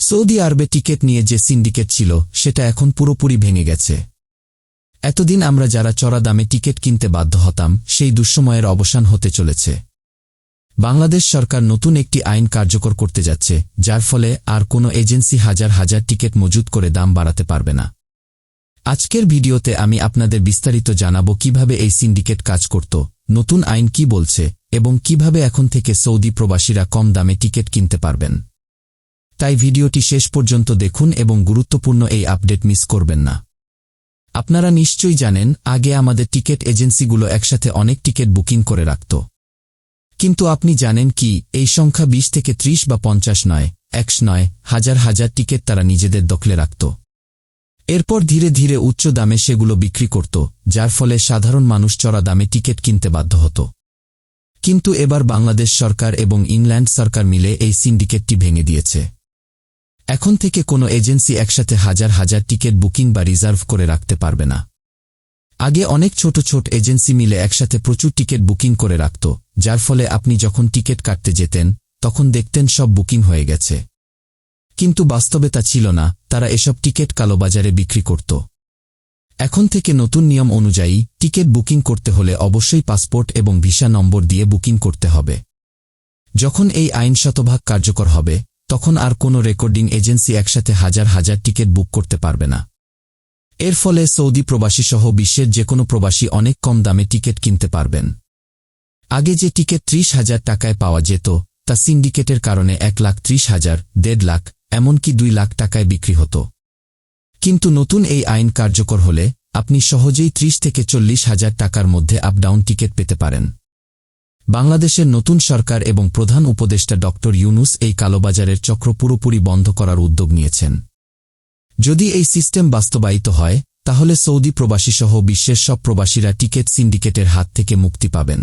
Saudi আরবে ticket নিয়ে যে সিন্ডিকেট ছিল, সেটা এখন পুরোপুরি ভেঙে গেছে। এতদিন আমরা যারা চড়া দামে টিকিট কিনতে বাধ্য হতাম, সেই দুঃসময়ের অবসান হতে চলেছে। বাংলাদেশ সরকার নতুন একটি আইন কার্যকর করতে যাচ্ছে, যার ফলে আর কোনো এজেন্সি হাজার হাজার টিকিট মজুত করে দাম বাড়াতে পারবে না। আজকের ভিডিওতে আমি আপনাদের বিস্তারিত জানাব কীভাবে এই সিন্ডিকেট কাজ করত, নতুন আইন কি বলছে, এবং কীভাবে এখন থেকে সৌদি প্রবাসীরা কম দামে টিকিট কিনতে পারবেন। তাই ভিডিওটি শেষ পর্যন্ত দেখুন এবং গুরুত্বপূর্ণ এই আপডেট মিস করবেন না। আপনারা নিশ্চয়ই জানেন, আগে আমাদের টিকিট এজেন্সিগুলো একসাথে অনেক টিকিট বুকিং করে রাখত। কিন্তু আপনি জানেন কি, এই সংখ্যা ২০ থেকে ৩০ বা পঞ্চাশ নয়, একশ নয়, হাজার হাজার টিকিট তারা নিজেদের দখলে রাখত। এরপর ধীরে ধীরে উচ্চ দামে সেগুলো বিক্রি করত, যার ফলে সাধারণ মানুষ চড়া দামে টিকিট কিনতে বাধ্য হতো। কিন্তু এবার বাংলাদেশ সরকার এবং ইংল্যান্ড সরকার মিলে এই সিন্ডিকেটটি ভেঙে দিয়েছে। এখন থেকে কোনো এজেন্সি একসাথে হাজার হাজার টিকিট বুকিং বা রিজার্ভ করে রাখতে পারবে না। আগে অনেক ছোট ছোট এজেন্সি মিলে একসাথে প্রচুর টিকিট বুকিং করে রাখত, যার ফলে আপনি যখন টিকিট কাটতে যেতেন, তখন দেখতেন সব বুকিং হয়ে গেছে। কিন্তু বাস্তবে তা ছিল না, তারা এসব টিকিট কালোবাজারে বিক্রি করত। এখন থেকে নতুন নিয়ম অনুযায়ী, টিকিট বুকিং করতে হলে অবশ্যই পাসপোর্ট এবং ভিসা নম্বর দিয়ে বুকিং করতে হবে। যখন এই আইন শতভাগ কার্যকর হবে তখন আর কোনো রেকর্ডিং এজেন্সি একসাথে হাজার হাজার টিকিট বুক করতে পারবে না। এর ফলে সৌদি প্রবাসী সহ বিশ্বের যে কোনো প্রবাসী অনেক কম দামে টিকিট কিনতে পারবেন। আগে যে টিকিট ত্রিশ হাজার টাকায় পাওয়া যেত, তা সিন্ডিকেটের কারণে এক লাখ ত্রিশ হাজার, দেড় লাখ, এমনকি দুই লাখ টাকায় বিক্রি হতো। কিন্তু নতুন এই আইন কার্যকর হলে আপনি সহজেই ত্রিশ থেকে চল্লিশ হাজার টাকার মধ্যে আপ ডাউন টিকিট পেতে পারেন। বাংলাদেশের নতুন সরকার এবং প্রধান উপদেষ্টা ড. ইউনুস এই কালোবাজারের চক্র পুরোপুরি বন্ধ করার উদ্যোগ নিয়েছেন। যদি এই সিস্টেম বাস্তবায়িত হয়, তাহলে সৌদি প্রবাসীসহ বিশ্বের সব প্রবাসীরা টিকেট সিন্ডিকেটের হাত থেকে মুক্তি পাবেন।